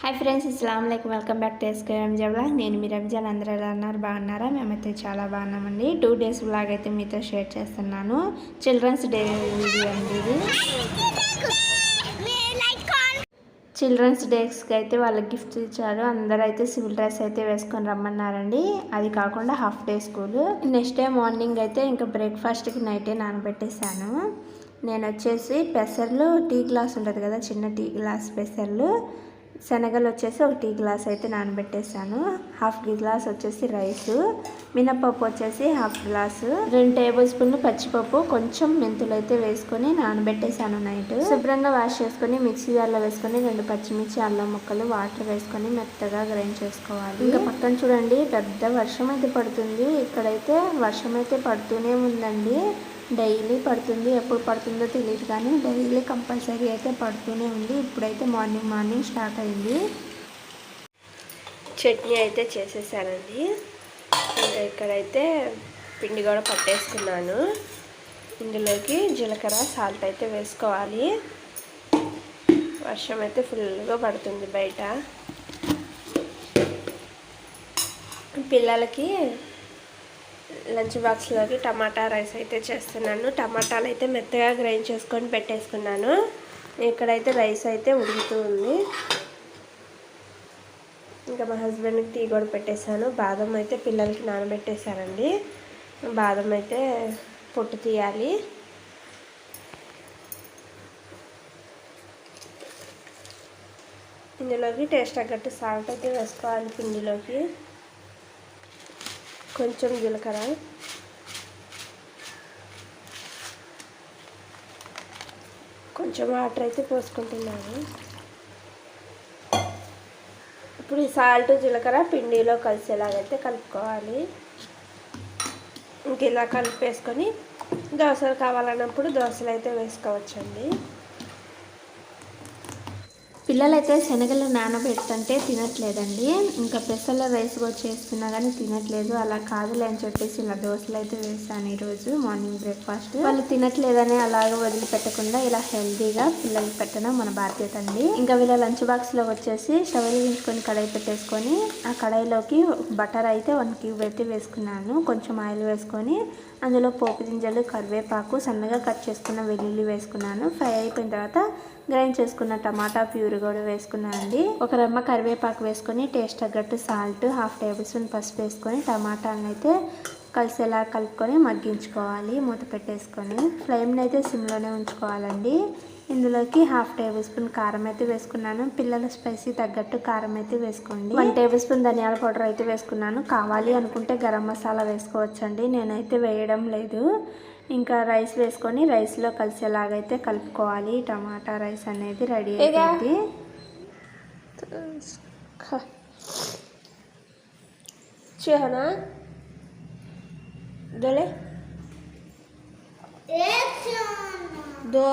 Hi friends Islam like welcome back to SKM జబ్లా నేను మీ రంజాన్ అందరూ ఎలా ఉన్నారు? బాగున్నారా? మేమైతే చాలా బాగున్నామండి. టూ డేస్ బ్లాగ్ అయితే మీతో షేర్ చేస్తున్నాను. చిల్డ్రన్స్ డే వీడియో అండి ఇది. చిల్డ్రన్స్ డేస్కి అయితే వాళ్ళకి గిఫ్ట్స్ ఇచ్చారు. అందరూ అయితే సివిల్ డ్రెస్ అయితే వేసుకొని రమ్మన్నారండి. అది కాకుండా half day school next day morning అయితే ఇంకా బ్రేక్ఫాస్ట్కి నైటే నానబెట్టేశాను. నేను వచ్చేసి పెసర్లు టీ గ్లాస్ ఉంటుంది కదా చిన్న టీ గ్లాస్ పెసర్లు. శనగలు వచ్చేసి ఒక టీ గ్లాస్ అయితే నానబెట్టేసాను హాఫ్ గ్లాస్ వచ్చేసి రైస్ మినపప్పు వచ్చేసి హాఫ్ గ్లాసు రెండు టేబుల్ స్పూన్లు పచ్చిపప్పు కొంచెం మెంతులు అయితే వేసుకొని నానబెట్టేసాను నైట్. శుభ్రంగా వాష్ చేసుకొని మిక్సీ జార్లో వేసుకొని రెండు పచ్చిమిర్చి అల్లం ముక్కలు వాటర్ వేసుకొని మెత్తగా గ్రైండ్ చేసుకోవాలి. ఇంకా పక్కన చూడండి పెద్ద వర్షం అయితే పడుతుంది. ఇక్కడైతే వర్షం అయితే పడుతూనే ఉందండి. డైలీ పడుతుంది ఎప్పుడు పడుతుందో తెలియదు కానీ డైలీ కంపల్సరీ అయితే పడుతూనే ఉంది. ఇప్పుడైతే మార్నింగ్ మార్నింగ్ స్టార్ట్ అయింది. చట్నీ అయితే చేసేసానండి. ఇంకా ఇక్కడైతే పిండి కూడా పట్టేసుకున్నాను. ఇందులోకి జీలకర్ర సాల్ట్ అయితే వేసుకోవాలి. వర్షం అయితే ఫుల్గా పడుతుంది బయట. పిల్లలకి లంచ్ బాక్స్లోకి టమాటా రైస్ అయితే చేస్తున్నాను. టమాటాలు అయితే మెత్తగా గ్రైండ్ చేసుకొని పెట్టేసుకున్నాను. ఇక్కడైతే రైస్ అయితే ఉడుకుతూ ఉంది. ఇంకా మా హస్బెండ్కి టీ కూడా పెట్టేశాను. బాదం అయితే పిల్లలకి నానబెట్టేశానండి బాదం అయితే పొట్టు తీయాలి. ఇందులోకి టేస్ట్ తగ్గట్టు సాల్ట్ అయితే వేసుకోవాలి పిండిలోకి. కొంచెం జీలకర్ర. కొంచెం వాటర్ అయితే పోసుకుంటున్నాను. ఇప్పుడు ఈ సాల్ట్ జీలకర్ర పిండిలో కలిసేలాగైతే కలుపుకోవాలి. ఇంక ఇలా కలిపేసుకొని దోశలు కావాలన్నప్పుడు దోశలు అయితే వేసుకోవచ్చండి. పిల్లలైతే శనగలు నానబెడుతుంటే తినట్లేదండి. ఇంకా పెసల రైస్ కూడా చేస్తున్నా కానీ తినట్లేదు. అలా కాదులే అని చెప్పేసి ఇలా దోశలు అయితే వేసాను ఈరోజు మార్నింగ్ బ్రేక్ఫాస్ట్. వాళ్ళు తినట్లేదని అలాగే వదిలిపెట్టకుండా ఇలా హెల్దీగా పిల్లలకి పెట్టడం మన బాధ్యత అండి. ఇంకా వీళ్ళ లంచ్ బాక్స్లో వచ్చేసి స్టవ్ వెలిగించుకొని కడాయి పెట్టేసుకొని ఆ కడాయిలోకి బటర్ అయితే వన్ క్యూబ్ అయితే వేసుకున్నాను. కొంచెం ఆయిల్ వేసుకొని అందులో పోపు గింజలు కరివేపాకు సన్నగా కట్ చేసుకున్న వెల్లుల్లి వేసుకున్నాను. ఫ్రై అయిపోయిన తర్వాత గ్రైండ్ చేసుకున్న టమాటా ప్యూర్ కూడా వేసుకున్నాను అండి ఒక రమ్మ కరివేపాకు వేసుకొని టేస్ట్ తగ్గట్టు సాల్ట్ హాఫ్ టేబుల్ స్పూన్ పసుపు వేసుకొని టమాటాలను అయితే కలిసేలా కలుపుకొని మగ్గించుకోవాలి. మూత పెట్టేసుకొని ఫ్లేమ్ని అయితే సిమ్లోనే ఉంచుకోవాలండి. ఇందులోకి హాఫ్ టేబుల్ స్పూన్ కారం అయితే వేసుకున్నాను. పిల్లల స్పైసీ తగ్గట్టు కారం అయితే వేసుకోండి. వన్ టేబుల్ స్పూన్ ధనియాల పౌడర్ అయితే వేసుకున్నాను. కావాలి అనుకుంటే గరం మసాలా వేసుకోవచ్చండి. నేనైతే వేయడం లేదు. ఇంకా రైస్ వేసుకొని రైస్లో కలిసేలాగైతే కలుపుకోవాలి. టమాటా రైస్ అనేది రెడీ అయిపోయింది. చేహనా దొలే దో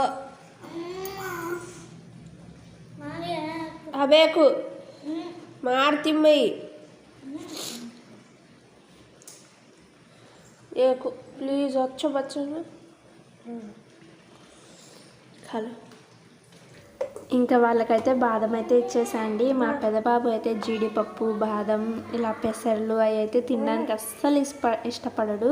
అబేకు మార్తిమ్మయి ఏకు ప్లీజ్ వచ్చ బచ్చను హలో ఇంకా వాళ్ళకైతే బాదం అయితే ఇచ్చేసండి. మా పెదబాబు అయితే జీడిపప్పు బాదం ఇలా పెసర్లు అవి అయితే తినడానికి అస్సలు ఇష్ట ఇష్టపడడు.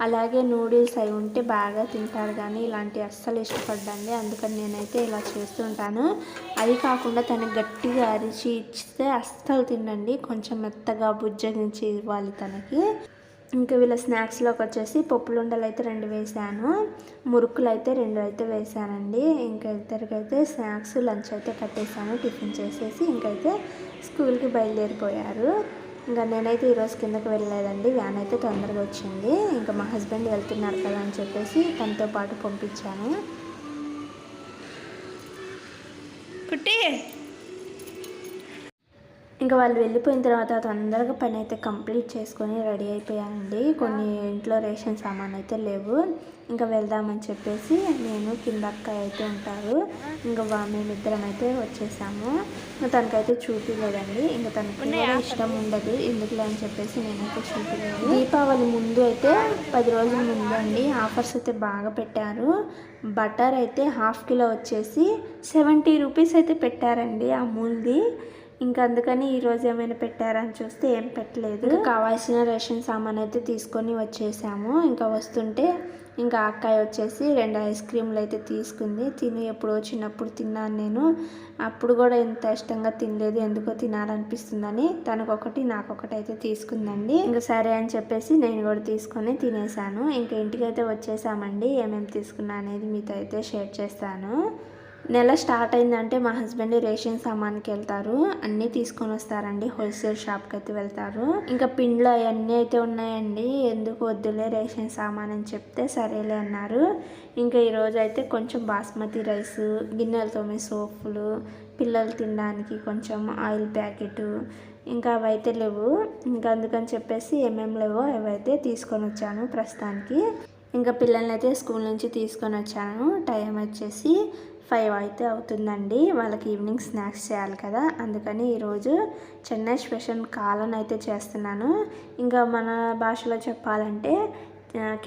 అలాగే నూడిల్స్ అవి ఉంటే బాగా తింటారు కానీ ఇలాంటివి అస్సలు ఇష్టపడ్డండి. అందుకని నేనైతే ఇలా చేస్తుంటాను అది కాకుండా తను గట్టిగా అరిచి ఇచ్చితే అస్సలు తినండి కొంచెం మెత్తగా బుజ్జగించి ఇవ్వాలి తనకి. ఇంకా వీళ్ళ స్నాక్స్లోకి వచ్చేసి పప్పులుండలు అయితే రెండు వేసాను మురుకులు అయితే రెండు అయితే వేసానండి. ఇంకా ఇద్దరికైతే స్నాక్స్ లంచ్ అయితే కట్టేసాను టిఫిన్ చేసేసి ఇంకైతే స్కూల్కి బయలుదేరిపోయారు. ఇంకా నేనైతే ఈరోజు కిందకి వెళ్ళలేదండి వ్యాన్ అయితే తొందరగా వచ్చింది. ఇంకా మా హస్బెండ్ వెళ్తున్నారు కదా అని చెప్పేసి తనతో పాటు పంపించాను. కుట్టి! ఇంకా వాళ్ళు వెళ్ళిపోయిన తర్వాత తొందరగా పని అయితే కంప్లీట్ చేసుకొని రెడీ అయిపోయానండి. కొన్ని ఇంట్లో రేషన్ సామాన్ అయితే లేవు. ఇంకా వెళ్దామని చెప్పేసి నేను కింద అక్క అయితే ఉంటారు. ఇంకా మేమిద్దరం అయితే వచ్చేసాము. తనకైతే చూపించలేదండి ఇంకా తనకి ఇష్టం ఉండదు. ఎందుకులే అని చెప్పేసి నేనైతే చూపించలేదు దీపావళి ముందు అయితే పది రోజుల ముందు అండి ఆఫర్స్ అయితే బాగా పెట్టారు. బటర్ అయితే హాఫ్ కిలో వచ్చేసి సెవెంటీ రూపీస్ అయితే పెట్టారండి అమూల్ది ఇంకా అందుకని ఈరోజు ఏమైనా పెట్టారని చూస్తే ఏం పెట్టలేదు. కావాల్సిన రేషన్ సామాన్ అయితే తీసుకొని వచ్చేసాము. ఇంకా వస్తుంటే ఇంకా అక్కాయి వచ్చేసి రెండు ఐస్ క్రీమ్లు అయితే తీసుకుంది. తిని ఎప్పుడో చిన్నప్పుడు తిన్నాను నేను. అప్పుడు కూడా ఎంత ఇష్టంగా తినలేదు ఎందుకో తినాలనిపిస్తుందని. తనకొకటి నాకొకటి అయితే తీసుకుందండి. ఇంకా సరే అని చెప్పేసి నేను కూడా తీసుకొని తినేసాను. ఇంకా ఇంటికి అయితే వచ్చేసామండి. ఏమేమి తీసుకున్నా అనేది మీతో అయితే షేర్ చేస్తాను. నెల స్టార్ట్ అయిందంటే మా హస్బెండ్ రేషన్ సామాన్కి వెళ్తారు. అన్నీ తీసుకొని వస్తారండి. హోల్సేల్ షాప్కి అయితే వెళ్తారు. ఇంకా పిండ్లు అవన్నీ అయితే ఉన్నాయండి. ఎందుకు వద్దులే రేషన్ సామాన్ అని చెప్తే సరేలే అన్నారు. ఇంకా ఈరోజు అయితే కొంచెం బాస్మతి రైస్ గిన్నెలు తోమే సోపులు పిల్లలు తినడానికి కొంచెం ఆయిల్ ప్యాకెట్ ఇంకా అవైతే లేవు. ఇంకా అందుకని చెప్పేసి ఏమేమి లేవో అవైతే తీసుకొని వచ్చాను ప్రస్తుతానికి. ఇంకా పిల్లల్ని అయితే స్కూల్ నుంచి తీసుకొని వచ్చాను. టైం వచ్చేసి ఫైవ్ అయితే అవుతుందండి. వాళ్ళకి ఈవినింగ్ స్నాక్స్ చేయాలి కదా. అందుకని ఈరోజు చెన్నై స్పెషల్ కాలన్ అయితే చేస్తున్నాను. ఇంకా మన భాషలో చెప్పాలంటే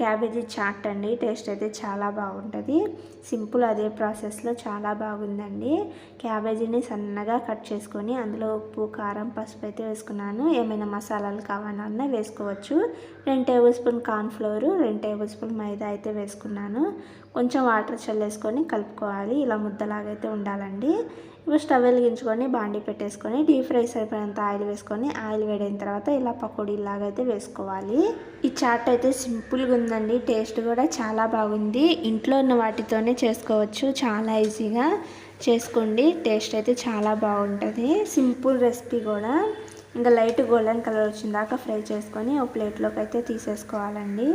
క్యాబేజీ చాట్ అండి. టేస్ట్ అయితే చాలా బాగుంటుంది. సింపుల్ అదే ప్రాసెస్లో చాలా బాగుందండి. క్యాబేజీని సన్నగా కట్ చేసుకొని అందులో ఉప్పు కారం పసుపు అయితే వేసుకున్నాను. ఏమైనా మసాలాలు కావాలన్నా వేసుకోవచ్చు. రెండు టేబుల్ స్పూన్ కార్న్ఫ్లోర్ రెండు టేబుల్ స్పూన్ మైదా అయితే వేసుకున్నాను. కొంచెం వాటర్ చల్లేసుకొని కలుపుకోవాలి. ఇలా ముద్దలాగైతే ఉండాలండి. ఇప్పుడు స్టవ్ వెలిగించుకొని బాండి పెట్టేసుకొని డీప్ ఫ్రై సరిపోయినంత ఆయిల్ వేసుకొని ఆయిల్ వేడైన తర్వాత ఇలా పకోడీలాగా అయితే వేసుకోవాలి. ఈ చాట్ అయితే సింపుల్గా ఉందండి. టేస్ట్ కూడా చాలా బాగుంది. ఇంట్లో ఉన్న వాటితోనే చేసుకోవచ్చు. చాలా ఈజీగా చేసుకోండి. టేస్ట్ అయితే చాలా బాగుంటుంది. సింపుల్ రెసిపీ కూడా. ఇంకా లైట్ గోల్డెన్ కలర్ వచ్చిన దాకా ఫ్రై చేసుకొని ఒక ప్లేట్లోకి అయితే తీసేసుకోవాలండి.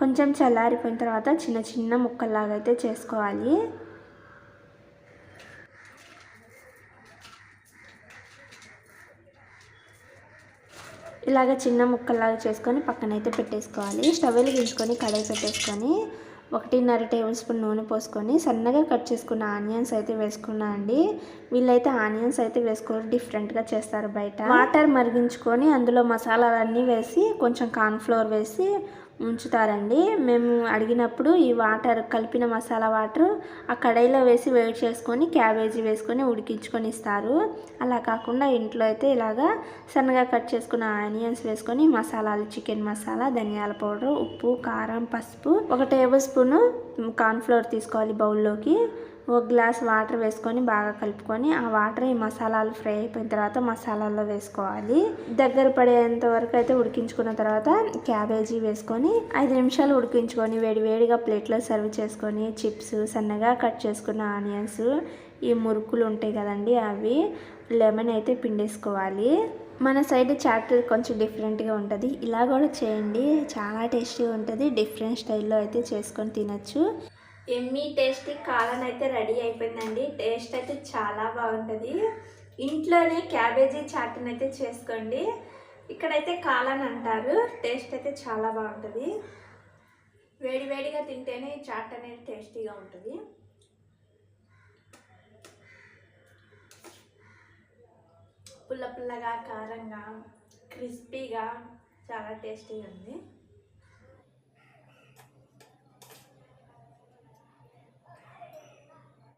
కొంచెం చల్లారిపోయిన తర్వాత చిన్న చిన్న ముక్కల్లాగైతే అయితే చేసుకోవాలి. ఇలాగ చిన్న ముక్కల్లాగా చేసుకొని పక్కనైతే పెట్టేసుకోవాలి. స్టవ్ వెలిగించుకొని కడాయి పెట్టేసుకొని ఒకటిన్నర టేబుల్ స్పూన్ నూనె పోసుకొని సన్నగా కట్ చేసుకున్న ఆనియన్స్ అయితే వేసుకున్నా అండి. వీళ్ళైతే ఆనియన్స్ అయితే వేసుకోవాలి డిఫరెంట్గా చేస్తారు బయట. వాటర్ మరిగించుకొని అందులో మసాలాలన్నీ వేసి కొంచెం కార్న్ఫ్లోర్ వేసి ఉంచుతారండి. మేము అడిగినప్పుడు ఈ వాటర్ కలిపిన మసాలా వాటర్ ఆ కడాయిలో వేసి వేడి చేసుకొని క్యాబేజీ వేసుకొని ఉడికించుకొని ఇస్తారు. అలా కాకుండా ఇంట్లో అయితే ఇలాగా సన్నగా కట్ చేసుకున్న ఆనియన్స్ వేసుకొని మసాలాలు చికెన్ మసాలా ధనియాల పౌడర్ ఉప్పు కారం పసుపు ఒక టేబుల్ స్పూను కార్న్ఫ్లోర్ తీసుకోవాలి బౌల్లోకి. ఒక గ్లాస్ వాటర్ వేసుకొని బాగా కలుపుకొని ఆ వాటర్ ఈ మసాలాలు ఫ్రై అయిపోయిన తర్వాత మసాలాల్లో వేసుకోవాలి. దగ్గర పడేంత వరకు అయితే ఉడికించుకున్న తర్వాత క్యాబేజీ వేసుకొని ఐదు నిమిషాలు ఉడికించుకొని వేడివేడిగా ప్లేట్లో సర్వ్ చేసుకొని చిప్స్ సన్నగా కట్ చేసుకున్న ఆనియన్స్ ఈ మురుకులు ఉంటాయి కదండి అవి లెమన్ అయితే పిండేసుకోవాలి. మన సైడ్ చాట్ కొంచెం డిఫరెంట్గా ఉంటుంది. ఇలా కూడా చేయండి. చాలా టేస్టీగా ఉంటుంది. డిఫరెంట్ స్టైల్లో అయితే చేసుకొని తినచ్చు. ఎమ్మీ టేస్టీ కాలన్ అయితే రెడీ అయిపోయిందండి. టేస్ట్ అయితే చాలా బాగుంటుంది. ఇంట్లోనే క్యాబేజీ చాట్ని అయితే చేసుకోండి. ఇక్కడైతే కాలన్ అంటారు. టేస్ట్ అయితే చాలా బాగుంటుంది. వేడివేడిగా తింటేనే ఈ చాట్ అనేది టేస్టీగా ఉంటుంది. పుల్ల పుల్లగా కారంగా క్రిస్పీగా చాలా టేస్టీగా ఉంది.